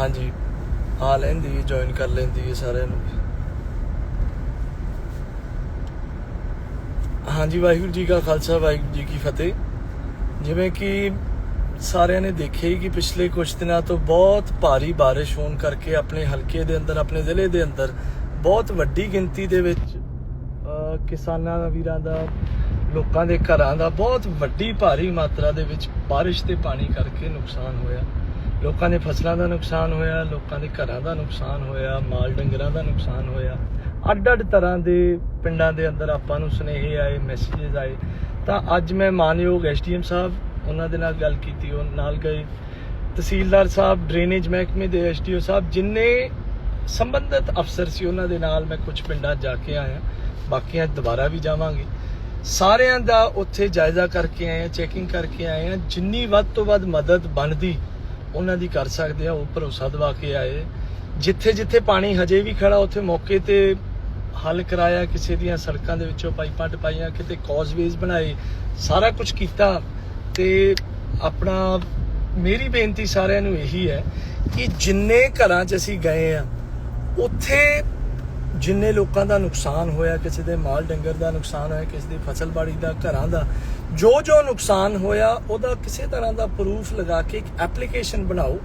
ਹਾਂਜੀ। ਆ ਲੈਂਦੀ ਹੈ ਜੁਆਇਨ ਕਰ ਲੈਂਦੀ ਹੈ ਸਾਰਿਆਂ ਨੂੰ ਹਾਂਜੀ, ਵਾਹਿਗੁਰੂ ਜੀ ਕਾ ਖਾਲਸਾ, ਵਾਹਿਗੁਰੂ ਜੀ ਕੀ ਫਤਿਹ। ਜਿਵੇਂ ਕਿ ਸਾਰਿਆਂ ਨੇ ਦੇਖਿਆ ਹੀ ਕਿ ਪਿਛਲੇ ਕੁਝ ਦਿਨਾਂ ਤੋਂ ਬਹੁਤ ਭਾਰੀ ਬਾਰਿਸ਼ ਹੋਣ ਕਰਕੇ ਆਪਣੇ ਹਲਕੇ ਦੇ ਅੰਦਰ, ਆਪਣੇ ਜ਼ਿਲ੍ਹੇ ਦੇ ਅੰਦਰ ਬਹੁਤ ਵੱਡੀ ਗਿਣਤੀ ਦੇ ਵਿੱਚ ਕਿਸਾਨਾਂ ਦਾ, ਵੀਰਾਂ ਦਾ, ਲੋਕਾਂ ਦੇ ਘਰਾਂ ਦਾ ਬਹੁਤ ਵੱਡੀ ਭਾਰੀ ਮਾਤਰਾ ਦੇ ਵਿੱਚ ਬਾਰਿਸ਼ ਤੇ ਪਾਣੀ ਕਰਕੇ ਨੁਕਸਾਨ ਹੋਇਆ। ਲੋਕਾਂ ਦੇ ਫਸਲਾਂ ਦਾ ਨੁਕਸਾਨ ਹੋਇਆ, ਲੋਕਾਂ ਦੇ ਘਰਾਂ ਦਾ ਨੁਕਸਾਨ ਹੋਇਆ, ਮਾਲ ਡੰਗਰਾਂ ਦਾ ਨੁਕਸਾਨ ਹੋਇਆ। ਅੱਡ-ਅੱਡ ਤਰ੍ਹਾਂ ਦੇ ਪਿੰਡਾਂ ਦੇ ਅੰਦਰ ਆਪਾਂ ਨੂੰ ਸੁਨੇਹੇ ਆਏ ਮੈਸੇजेस ਆਏ। ਤਾਂ ਅੱਜ ਮੈਂ ਮਾਨਯੋਗ ਐਸਡੀਐਮ ਸਾਹਿਬ ਉਹਨਾਂ ਦੇ ਨਾਲ ਗੱਲ ਕੀਤੀ, ਉਹ ਨਾਲ ਗਏ। ਤਹਿਸੀਲਦਾਰ ਸਾਹਿਬ ਡਰੇਨੇਜ ਮਹਿਕਮੇ ਦੇ ਐਸਡੀਓ ਸਾਹਿਬ, ਜਿੰਨੇ ਸੰਬੰਧਿਤ ਅਫਸਰ ਸੀ ਉਹਨਾਂ ਦੇ ਨਾਲ ਮੈਂ ਕੁਝ ਪਿੰਡਾਂ ਜਾ ਕੇ ਆਇਆ। ਬਾਕੀਆਂ ਦੁਬਾਰਾ ਵੀ ਜਾਵਾਂਗੇ। ਸਾਰਿਆਂ ਦਾ ਉੱਥੇ ਜਾਇਜ਼ਾ ਕਰਕੇ ਆਏ ਆ ਚੈਕਿੰਗ ਕਰਕੇ ਆਏ ਆ ਜਿੰਨੀ ਵੱਧ ਤੋਂ ਵੱਧ ਮਦਦ ਬਣਦੀ ਉਹਨਾਂ ਦੀ ਕਰ ਸਕਦੇ ਆ, ਉਹ ਭਰੋਸਾ ਦਵਾ ਕੇ ਆਏ। ਜਿੱਥੇ ਜਿੱਥੇ ਪਾਣੀ ਹਜੇ ਵੀ ਖੜਾ, ਉੱਥੇ ਮੌਕੇ ਤੇ ਹੱਲ ਕਰਾਇਆ, ਕਿਸੇ ਦੀਆਂ ਸੜਕਾਂ ਦੇ ਵਿੱਚੋਂ ਪਾਈਪਾਂ ਟਪਾਈਆਂ, ਕਿਤੇ ਕੌਜ਼ਵੇਜ਼ ਬਣਾਏ, ਸਾਰਾ ਕੁਝ ਕੀਤਾ। ਤੇ ਆਪਣਾ ਮੇਰੀ ਬੇਨਤੀ ਸਾਰਿਆਂ ਨੂੰ ਇਹੀ ਹੈ ਕਿ ਜਿੰਨੇ ਘਰਾਂ 'ਚ ਅਸੀਂ ਗਏ ਆ, ਉੱਥੇ ਜਿੰਨੇ ਲੋਕਾਂ ਦਾ ਨੁਕਸਾਨ ਹੋਇਆ, ਕਿਸੇ ਦੇ ਮਾਲ ਡੰਗਰ ਦਾ ਨੁਕਸਾਨ ਹੋਇਆ, ਕਿਸੇ ਦੀ ਫਸਲ ਬਾੜੀ ਦਾ, ਘਰਾਂ ਦਾ, ਜੋ ਜੋ ਨੁਕਸਾਨ ਹੋਇਆ, ਉਹਦਾ ਕਿਸੇ ਤਰ੍ਹਾਂ ਦਾ ਪ੍ਰੂਫ ਲਗਾ ਕੇ ਇੱਕ ਐਪਲੀਕੇਸ਼ਨ ਬਣਾਓ,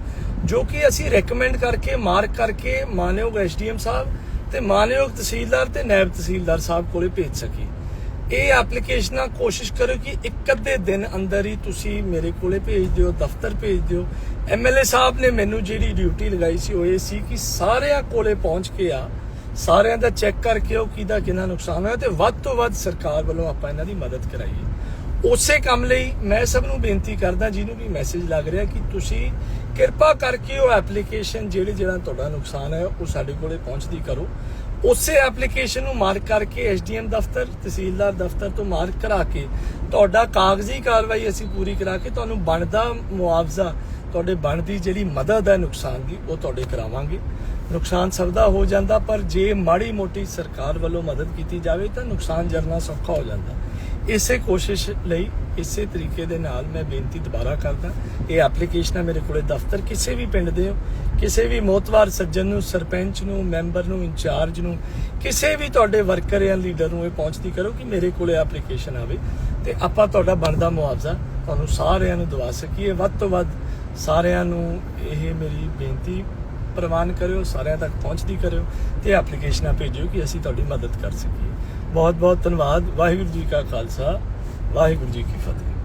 ਜੋ ਕਿ ਅਸੀਂ ਰეკਮੈਂਡ ਕਰਕੇ, ਮਾਰਕ ਕਰਕੇ ਮਾਨਯੋਗ ਐਸਡੀਐਮ ਸਾਹਿਬ ਤੇ ਮਾਨਯੋਗ ਤਹਿਸੀਲਦਾਰ ਤੇ ਨਾਇਬ ਤਹਿਸੀਲਦਾਰ ਸਾਹਿਬ ਕੋਲੇ ਭੇਜ ਸਕੀਏ। ਇਹ ਐਪਲੀਕੇਸ਼ਨਾਂ ਕੋਸ਼ਿਸ਼ ਕਰੋ ਕਿ ਇੱਕ ਅੱਧੇ ਦਿਨ ਅੰਦਰ ਹੀ ਤੁਸੀਂ ਮੇਰੇ ਕੋਲੇ ਭੇਜ ਦਿਓ, ਦਫ਼ਤਰ ਭੇਜ ਦਿਓ। ਐਮਐਲਏ ਸਾਹਿਬ ਨੇ ਮੈਨੂੰ ਜਿਹੜੀ ਡਿਊਟੀ ਲਗਾਈ ਸੀ, ਉਹ ਇਹ ਸੀ ਕਿ ਸਾਰਿਆਂ ਕੋਲੇ ਪਹੁੰਚ ਕੇ ਆ ਸਾਰਿਆਂ ਦਾ ਚੈੱਕ ਕਰਕੇ ਉਹ ਕਿਹਦਾ ਕਿੰਨਾ ਨੁਕਸਾਨ ਹੋਇਆ ਤੇ ਵੱਧ ਤੋਂ ਵੱਧ ਸਰਕਾਰ ਵੱਲੋਂ ਆਪਾਂ ਇਹਨਾਂ ਦੀ ਮਦਦ ਕਰਾਈਏ ਉਸੇ ਕੰਮ ਲਈ ਮੈਂ ਸਭ ਨੂੰ ਬੇਨਤੀ ਕਰਦਾ, ਜਿਹਨੂੰ ਵੀ ਮੈਸੇਜ ਲੱਗ ਰਿਹਾ ਕਿ ਤੁਸੀਂ ਕਿਰਪਾ ਕਰਕੇ ਉਹ ਐਪਲੀਕੇਸ਼ਨ ਜਿਹੜੇ ਜਿਹੜਾ ਤੁਹਾਡਾ ਨੁਕਸਾਨ ਹੈ ਉਹ ਸਾਡੇ ਕੋਲੇ ਪਹੁੰਚਦੀ ਕਰੋ। ਉਸੇ ਐਪਲੀਕੇਸ਼ਨ ਨੂੰ ਮਾਰਕ ਕਰਕੇ ਐਸਡੀਐਮ ਦਫ਼ਤਰ, ਤਹਿਸੀਲਦਾਰ ਦਫ਼ਤਰ ਤੋਂ ਮਾਰਕ ਕਰਾ ਕੇ ਤੁਹਾਡਾ ਕਾਗਜ਼ੀ ਕਾਰਵਾਈ ਅਸੀਂ ਪੂਰੀ ਕਰਾ ਕੇ ਤੁਹਾਨੂੰ ਬਣਦਾ ਮੁਆਵਜ਼ਾ, ਤੁਹਾਡੇ ਬਣਦੀ ਜਿਹੜੀ ਮਦਦ ਹੈ ਨੁਕਸਾਨ ਦੀ, ਉਹ ਤੁਹਾਡੇ ਕਰਾਵਾਂਗੇ। ਨੁਕਸਾਨ ਸਭ ਦਾ ਹੋ ਜਾਂਦਾ, ਪਰ ਜੇ ਮਾੜੀ ਮੋਟੀ ਸਰਕਾਰ ਵੱਲੋਂ ਮਦਦ ਕੀਤੀ ਜਾਵੇ ਤਾਂ ਨੁਕਸਾਨ ਜਰਨਾ ਸੌਖਾ ਹੋ ਜਾਂਦਾ। ਇਸੇ ਕੋਸ਼ਿਸ਼ ਲਈ ਇਸੇ ਤਰੀਕੇ ਦੇ ਨਾਲ ਮੈਂ ਬੇਨਤੀ ਦੁਬਾਰਾ ਕਰਦਾ, ਇਹ ਐਪਲੀਕੇਸ਼ਨ ਹੈ ਮੇਰੇ ਕੋਲੇ ਦਫ਼ਤਰ, ਕਿਸੇ ਵੀ ਪਿੰਡ ਦੇ ਹੋ, ਕਿਸੇ ਵੀ ਮੋਤਵਾਰ ਸੱਜਣ ਨੂੰ, ਸਰਪੰਚ ਨੂੰ, ਮੈਂਬਰ ਨੂੰ, ਇੰਚਾਰਜ ਨੂੰ, ਕਿਸੇ ਵੀ ਤੁਹਾਡੇ ਵਰਕਰ ਜਾਂ ਲੀਡਰ ਨੂੰ ਇਹ ਪਹੁੰਚਦੀ ਕਰੋ ਕਿ ਮੇਰੇ ਕੋਲੇ ਐਪਲੀਕੇਸ਼ਨ ਆਵੇ ਤੇ ਆਪਾਂ ਤੁਹਾਡਾ ਬਣਦਾ ਮੁਆਵਜ਼ਾ ਤੁਹਾਨੂੰ ਸਾਰਿਆਂ ਨੂੰ ਦਵਾ ਸਕੀਏ। ਵੱਧ ਤੋਂ ਵੱਧ ਸਾਰਿਆਂ ਨੂੰ ਇਹ ਮੇਰੀ ਬੇਨਤੀ ਪ੍ਰਵਾਨ ਕਰਿਓ, ਸਾਰਿਆਂ ਤੱਕ ਪਹੁੰਚਦੀ ਕਰਿਓ ਤੇ ਐਪਲੀਕੇਸ਼ਨਾਂ ਭੇਜਿਓ ਕਿ ਅਸੀਂ ਤੁਹਾਡੀ ਮਦਦ ਕਰ ਸਕੀਏ। ਬਹੁਤ ਬਹੁਤ ਧੰਨਵਾਦ। ਵਾਹਿਗੁਰੂ ਜੀ ਕਾ ਖਾਲਸਾ, ਵਾਹਿਗੁਰੂ ਜੀ ਕੀ ਫਤਿਹ।